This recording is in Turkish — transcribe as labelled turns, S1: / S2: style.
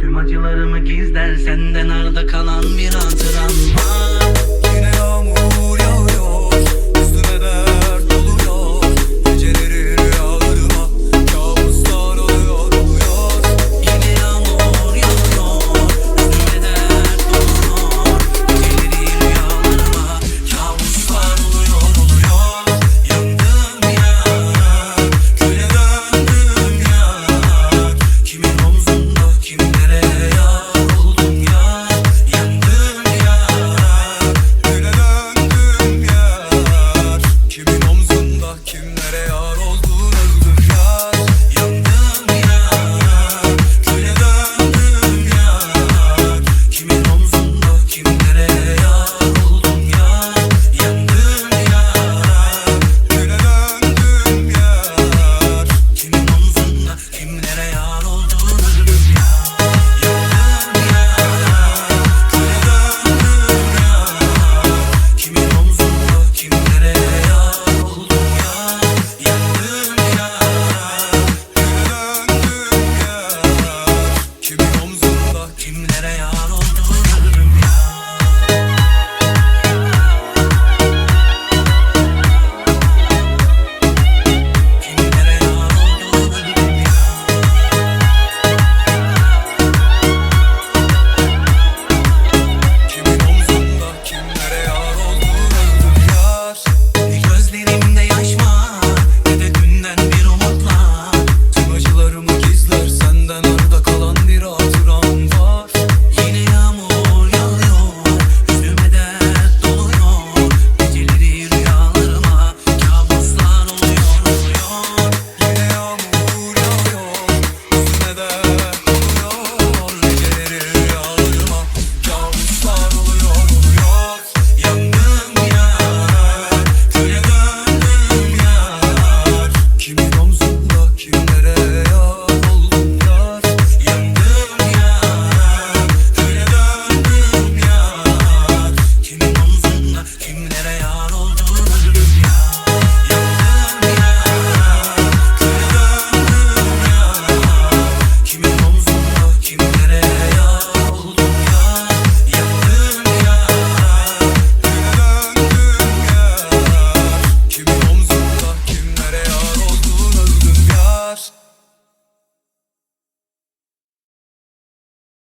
S1: Tüm acılarımı gizler senden arda kalan bir hatıram var. Omzunda kimlere yar